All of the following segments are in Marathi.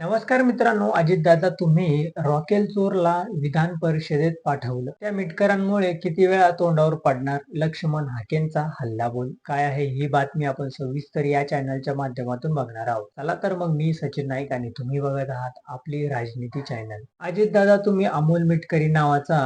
नमस्कार मित्रांनो अजितदादा तुम्ही रॉकेल चोरला विधान परिषदेत पाठवलं. त्या मिटकरांमुळे किती वेळा तोंडावर पडणार लक्ष्मण हाकेंचा हल्लाबोल काय आहे ही बातमी आपण सविस्तर या चॅनलच्या माध्यमातून बघणार आहोत. चला तर मग मी सचिन नाईक आणि तुम्ही बघत आहात आपली राजनीती चॅनल. अजितदादा तुम्ही अमोल मिटकरी नावाचा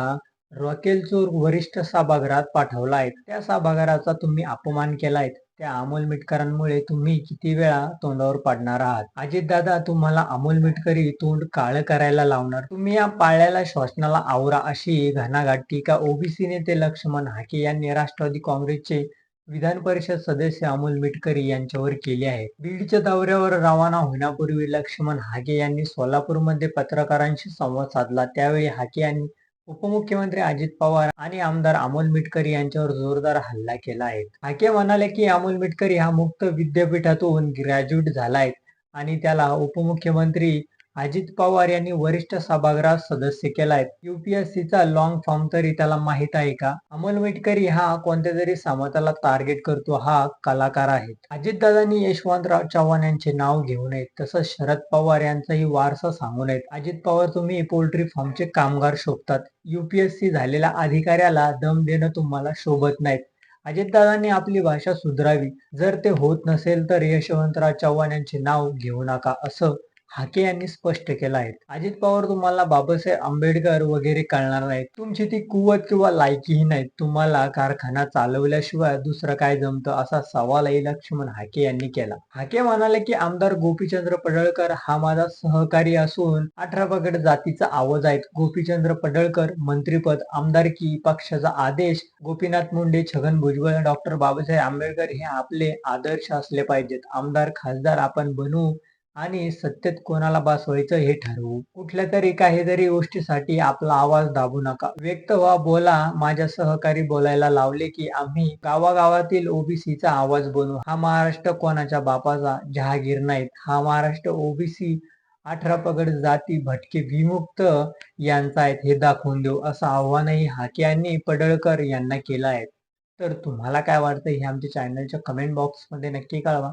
रॉकेल चोर वरिष्ठ सभागृहात पाठवला आहे. त्या सभागृहाचा तुम्ही अपमान केलाय. त्या अमोल मिटकरांमुळे तुम्ही किती वेळा तोंडावर पडणार आहात? अजितदादा तुम्हाला अमोल मिटकरी तोंड काळ करायला लावणार. तुम्ही या पाळ्याला श्वसनाला आवरा अशी घणाघात टीका ओबीसी नेते लक्ष्मण हाके यांनी राष्ट्रवादी काँग्रेसचे विधान परिषद सदस्य अमोल मिटकरी यांच्यावर केले आहे. बीडच्या दौऱ्यावर रवाना होण्यापूर्वी लक्ष्मण हाके यांनी सोलापूरमध्ये पत्रकारांशी संवाद साधला. त्यावेळी हाके यांनी उपमुख्यमंत्री अजित पवार आणि आमदार अमोल मिटकरी यांच्यावर जोरदार हल्ला केला आहे. हाके म्हणाले की अमोल मिटकरी हा मुक्त विद्यापीठातून ग्रॅज्युएट झाला आहे आणि त्याला उपमुख्यमंत्री अजित पवार यांनी वरिष्ठ सभागृहात सदस्य केलाय. युपीएससीचा लॉंग फॉर्म तरी त्याला माहीत आहे का? अमोल मिटकरी हा कोणत्या तरी समाजाला टार्गेट करतो हा कलाकार आहे अजितदादांनी यशवंतराव चव्हाण यांचे नाव घेऊ नयेत तसंच शरद पवार यांचाही वारसा सांगू नयेत. अजित पवार तुम्ही पोल्ट्री फार्मचे कामगार शोभतात. युपीएससी झालेल्या अधिकाऱ्याला दम देणं तुम्हाला शोभत नाहीत. अजितदादांनी आपली भाषा सुधारावी. जर ते होत नसेल तर यशवंतराव चव्हाण यांचे नाव घेऊ नका असं हाके यांनी स्पष्ट केला आहे. अजित पवार तुम्हाला बाबासाहेब आंबेडकर वगैरे कळणार नाहीत. तुमची ती कुवत किंवा लायकीही नाही तुम्हाला कारखाना चालवल्याशिवाय दुसरं काय जमतं असा सवालही लक्ष्मण हाके यांनी केला. हाके म्हणाले की आमदार गोपीचंद्र पडळकर हा माझा सहकारी असून अठरा पगड जातीचा आवाज आहेत. गोपीचंद्र पडळकर मंत्रीपद आमदारकी पक्षाचा आदेश गोपीनाथ मुंडे छगन भुजबळ डॉक्टर बाबासाहेब आंबेडकर हे आपले आदर्श असले पाहिजेत. आमदार खासदार आपण बनू आणि सत्तेत कोणाला बसवायचं हे ठरवू. कुठल्या तरी काहीतरी गोष्टीसाठी आपला आवाज दाबू नका. व्यक्त व्हा बोला. माझ्या सहकारी बोलायला लावले की आम्ही गावागावातील ओबीसीचा आवाज बोलू हा महाराष्ट्र कोणाच्या बापाचा? जहागीर नाहीत. हा महाराष्ट्र ओबीसी अठरा पगड जाती भटके विमुक्त यांचा आहेत. हे दाखवून देऊ. असं आव्हानही हाके यांनी पडळकर यांना केलं आहे. तर तुम्हाला काय वाटतं हे आमच्या चॅनलच्या कमेंट बॉक्समध्ये नक्की कळवा.